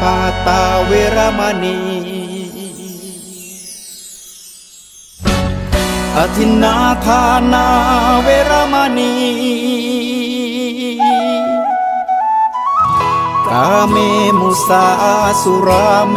ปาตาเวรมณีอธินาทานาเวรมณีกาเมมุสาสุราเม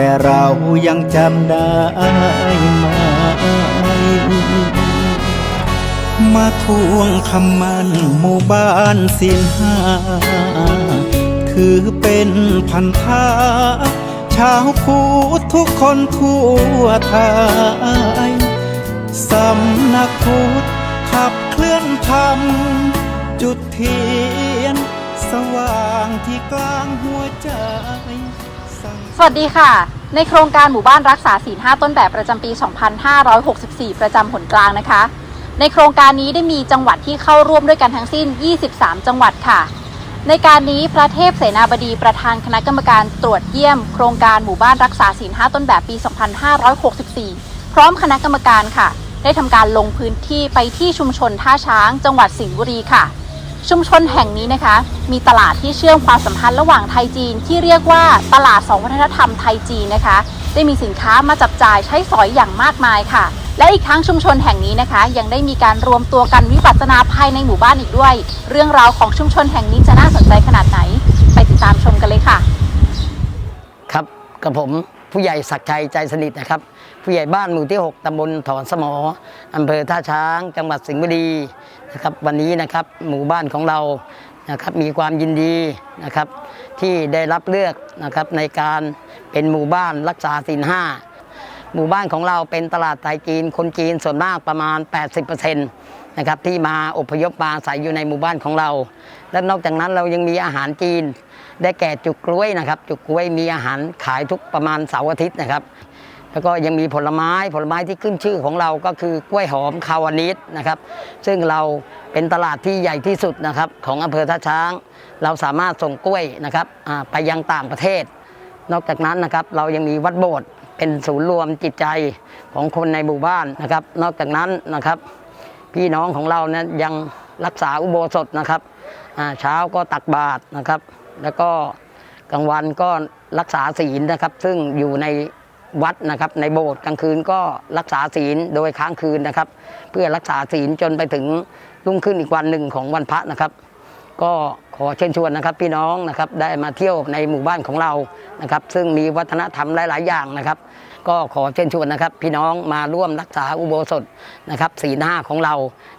แต่เรายังจำได้ไหมมาทวงคำมันหมู่บ้านสินห้า ถือเป็นพันธะชาวพุทธทุกคนทั่วไทยสำนักพุทธขับเคลื่อนธรรม จุดเทียน สว่างที่กลางหัวใจ สวัสดีค่ะ ในโครงการหมู่บ้านรักษาศีล5ต้นแบบประจำปี 2564 ประจำผลกลางนะคะ ในโครงการนี้ได้มีจังหวัดที่เข้าร่วมด้วยกันทั้งสิ้น 23 จังหวัดค่ะ ในการนี้พระเทพเสนาบดีประธานคณะกรรมการตรวจเยี่ยม โครงการหมู่บ้านรักษาศีล5ต้นแบบปี 2564 พร้อมคณะกรรมการค่ะ ได้ทำการลงพื้นที่ไปที่ชุมชนท่าช้าง จังหวัดสิงห์บุรีค่ะ ชุมชนแห่งนี้นะคะ มีตลาดที่เชื่อมความสัมพันธ์ระหว่างไทยจีน ที่เรียกว่าตลาดสองวัฒนธรรมไทยจีนนะคะ ได้มีสินค้ามาจับจ่ายใช้สอยอย่างมากมายค่ะ และอีกทั้งชุมชนแห่งนี้นะคะ ยังได้มีการรวมตัวกันวิปัสสนาภายในหมู่บ้านอีกด้วย เรื่องราวของชุมชนแห่งนี้จะน่าสนใจขนาดไหน ไปติดตามชมกันเลยค่ะ ครับกับผม ผู้ใหญ่ศักชัยใจสนิทนะครับ ผู้ใหญ่บ้านหมู่ที่ 6ตำบลถอนสมออำเภอท่าช้าง จังหวัดสิงห์บุรีนะครับวันนี้นะครับหมู่บ้านของเรานะครับมีความยินดีนะครับที่ได้รับเลือกนะครับในการเป็นหมู่บ้านรักษาศีลห้าหมู่บ้านของเราเป็นตลาดไทยจีน คนจีนส่วนมากประมาณ 80%นะครับที่มาอพยพมาอาศัยอยู่ในหมู่บ้านของเรา และนอกจากนั้นเรายังมีอาหารจีน ได้แก่จุกกล้วยนะครับจุกกล้วยมีอาหารขายทุกประมาณเสาร์อาทิตย์นะครับ แล้วก็ยังมีผลไม้ผลไม้ที่ขึ้นชื่อของเราก็คือกล้วยหอมคาวานิดนะครับ ซึ่งเราเป็นตลาดที่ใหญ่ที่สุดนะครับของอำเภอท่าช้าง เราสามารถส่งกล้วยนะครับไปยังต่างประเทศ นอกจากนั้นนะครับเรายังมีวัดโบสถ์เป็นศูนย์รวมจิตใจของคนในหมู่บ้านนะครับ นอกจากนั้นนะครับพี่น้องของเราเนี่ยยังรักษาอุโบสถนะครับเช้าก็ตักบาตรนะครับ แล้วก็กลางวันก็รักษาศีลนะครับ ซึ่งอยู่ในวัดนะครับ ในโบสถ์กลางคืนก็รักษาศีลโดยค้างคืนนะครับ เพื่อรักษาศีลจนไปถึงรุ่งขึ้นอีกวันหนึ่งของวันพระนะครับ ก็ขอเชิญชวนนะครับ พี่น้องนะครับได้มาเที่ยวในหมู่บ้านของเรานะครับ ซึ่งมีวัฒนธรรมหลาย ๆ อย่างนะครับ ก็ขอเชิญชวนนะครับ พี่น้องมาร่วมรักษาอุโบสถนะครับศีลห้าของเรา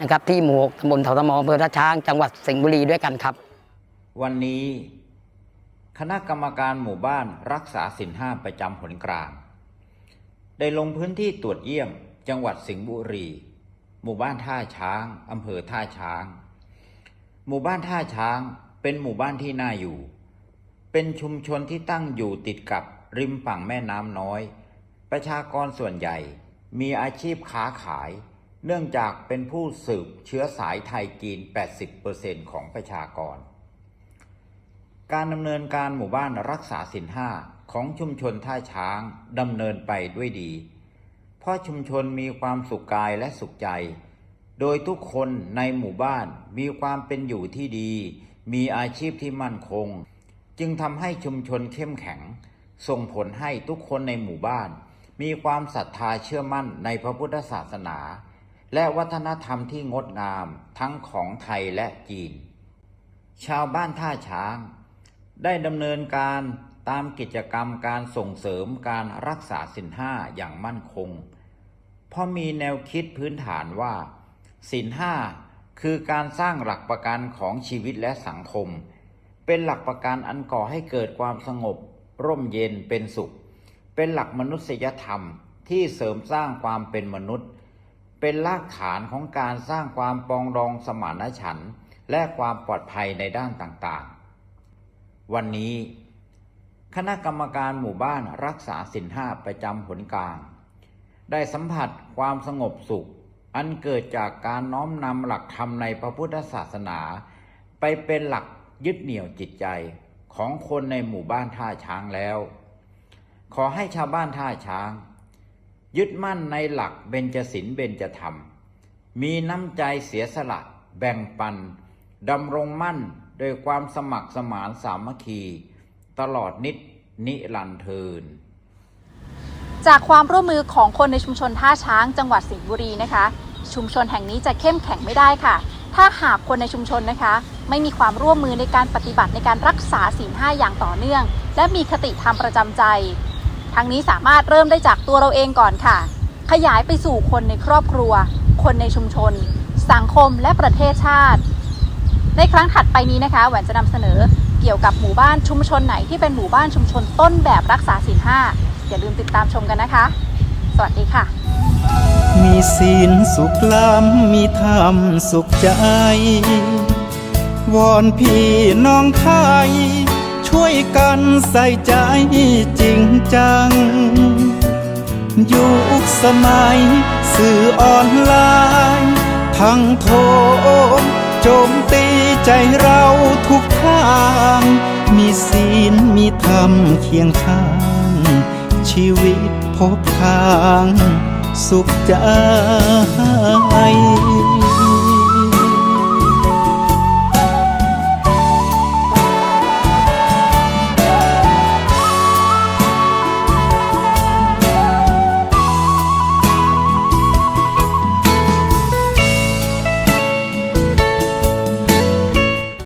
นะครับ ที่หมู่หกตำบลเถาตะมออำเภอท่าช้างจังหวัดสิงห์บุรีด้วยกันครับ วันนี้ คณะกรรมการหมู่บ้านรักษาสินห้าประจำผลกลาง ได้ลงพื้นที่ตรวจเยี่ยม จังหวัดสิงห์บุรี หมู่บ้านท่าช้างอำเภอท่าช้าง หมู่บ้านท่าช้างเป็นหมู่บ้านที่น่าอยู่ เป็นชุมชนที่ตั้งอยู่ติดกับริมฝั่งแม่น้ำน้อย ประชากรส่วนใหญ่มีอาชีพค้าขาย เนื่องจากเป็นผู้สืบเชื้อสายไทยจีน 80%ของประชากร การดำเนินการหมู่บ้านรักษาสินห้าของชุมชนท่าช้างดำเนินไปด้วยดี เพราะชุมชนมีความสุขกายและสุขใจ โดยทุกคนในหมู่บ้านมีความเป็นอยู่ที่ดี มีอาชีพที่มั่นคง จึงทำให้ชุมชนเข้มแข็ง ส่งผลให้ทุกคนในหมู่บ้าน มีความศรัทธาเชื่อมั่นในพระพุทธศาสนา และวัฒนธรรมที่งดงามทั้งของไทยและจีน ชาวบ้านท่าช้าง ได้ดำเนินการตามกิจกรรมการส่งเสริมการรักษาสินห้าอย่างมั่นคง เพราะมีแนวคิดพื้นฐานว่าสินห้าคือการสร้างหลักประกันของชีวิตและสังคม เป็นหลักประกันอันก่อให้เกิดความสงบ ร่มเย็นเป็นสุข เป็นหลักมนุษยธรรมที่เสริมสร้างความเป็นมนุษย์ เป็นรากฐานของการสร้างความปองดองสมานฉันท์และความปลอดภัยในด้านต่างๆ วันนี้ คณะกรรมการหมู่บ้านรักษาสินห้าประจำผลกลาง ได้สัมผัสความสงบสุข อันเกิดจากการน้อมนำหลักธรรมในพระพุทธศาสนา ไปเป็นหลักยึดเหนี่ยวจิตใจของคนในหมู่บ้านท่าช้างแล้ว ขอให้ชาวบ้านท่าช้าง ยึดมั่นในหลักเบญจศีลเบญจธรรม มีน้ำใจเสียสละ แบ่งปันดำรงมั่น โดยความสมัครสมานสามัคคี ตลอดนิดนิรันเทิน จากความร่วมมือของคนในชุมชนท่าช้างจังหวัดสิงห์บุรีนะคะ ชุมชนแห่งนี้จะเข้มแข็งไม่ได้ค่ะ ถ้าหากคนในชุมชนนะคะ ไม่มีความร่วมมือในการปฏิบัติในการรักษาศีลห้าอย่างต่อเนื่อง และมีคติธรรมประจำใจทั้งนี้สามารถเริ่มได้จากตัวเราเองก่อนค่ะ ขยายไปสู่คนในครอบครัว คนในชุมชน สังคมและประเทศชาติ ในครั้งถัดไปนี้นะคะแหวนจะนำเสนอเกี่ยวกับหมู่บ้านชุมชนไหนที่เป็นหมู่บ้านชุมชนต้นแบบรักษาศีลห้าอย่าลืมติดตามชมกันนะคะ สวัสดีค่ะ มีศีลสุขล้ำมีธรรมสุขใจ วอนพี่น้องไทย ช่วยกันใส่ใจจริงจัง ยุคสมัย สื่อออนไลน์ ทั้งโทร โจมตีใจเราทุกทาง มีศีลมีธรรมเคียงข้าง ชีวิตพบทาง สุขใจ